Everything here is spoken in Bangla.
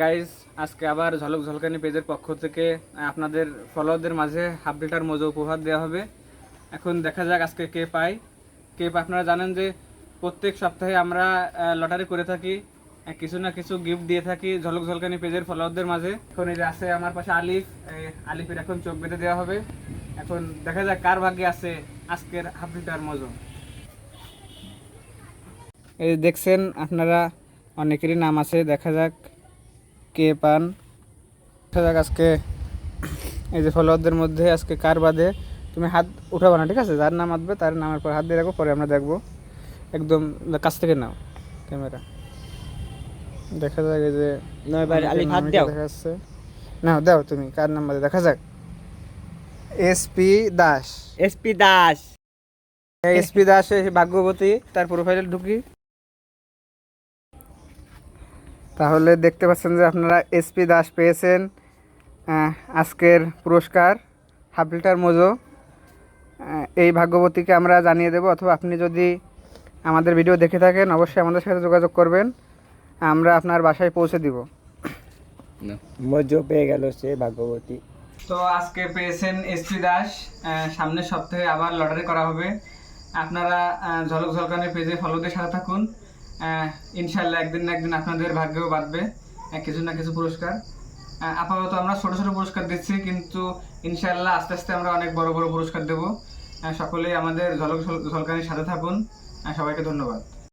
গাইজ আজকে আবার ঝলক ঝলকানি পেজের পক্ষ থেকে আপনাদের ফলোয়ারদের মাঝে হাফ লিটার মজা উপহার দেওয়া হবে। এখন দেখা যাক আজকে কে পায়। কে আপনারা জানেন যে প্রত্যেক সপ্তাহে আমরা লটারি করে থাকি কিছু না কিছু গিফট দিয়ে থাকি ঝলক ঝলকানি পেজের ফলোয়ারদের মাঝে। এখন এই যে আছে আমার পাশে আলিফ আলিফের এখন চোখ বেঁধে দেওয়া হবে। এখন দেখা যাক কার ভাগ্যে আছে আজকের হাফ লিটার মজো। এই দেখছেন, আপনারা অনেকেরই নাম আছে, দেখা যাক। কে পান? দেখা যাক আজকে। এই যে ফলোয়ারদের মধ্যে আজকে কার বাদে? তুমি হাত উঠাবো না ঠিক আছে? যার নাম আসবে তার নামের পর হাত দিয়ে রাখব পরে আমরা দেখব। একদম কাছ থেকে নাও ক্যামেরা। দেখা যাক এই যে না এবার অনেকের হাত দাও। দেখা যাচ্ছে। না দাও তুমি কার নাম বাদে? দেখা যাক। SP Das. SP Das. SP Das ভাগ্যবতী তার প্রোফাইলে ঢুকি। তাহলে দেখতে পাচ্ছেন যে আপনারা এসপি দাস পেয়েছেন আজকের পুরস্কার হাফ লিটার মজো এই ভাগ্যবতীকে আমরা জানিয়ে দেব অথবা আপনি যদি আমাদের ভিডিও দেখে থাকেন অবশ্যই আমাদের সাথে যোগাযোগ করবেন। আমরা আপনার বাসায় পৌঁছে দিব। মজো পেয়ে গেল সে ভাগ্যবতী। তো আজকে পেয়েছেন এসপি দাস সামনের সপ্তাহে আবার লটারি করা হবে। আপনারা ঝলক ঝলকানের পেজে ফলোদের সাথে থাকুন। ইনশাল্লাহ একদিন না একদিন আপনাদের ভাগ্যেও বাঁধবে। কিছু না কিছু পুরস্কার। আপাতত আমরা ছোট ছোট পুরস্কার দিচ্ছি, কিন্তু ইনশাল্লাহ আস্তে আস্তে আমরা অনেক বড় বড় পুরস্কার দেবো। সকলেই আমাদের ঝলক ঝলকানির সাথে থাকুন। সবাইকে ধন্যবাদ।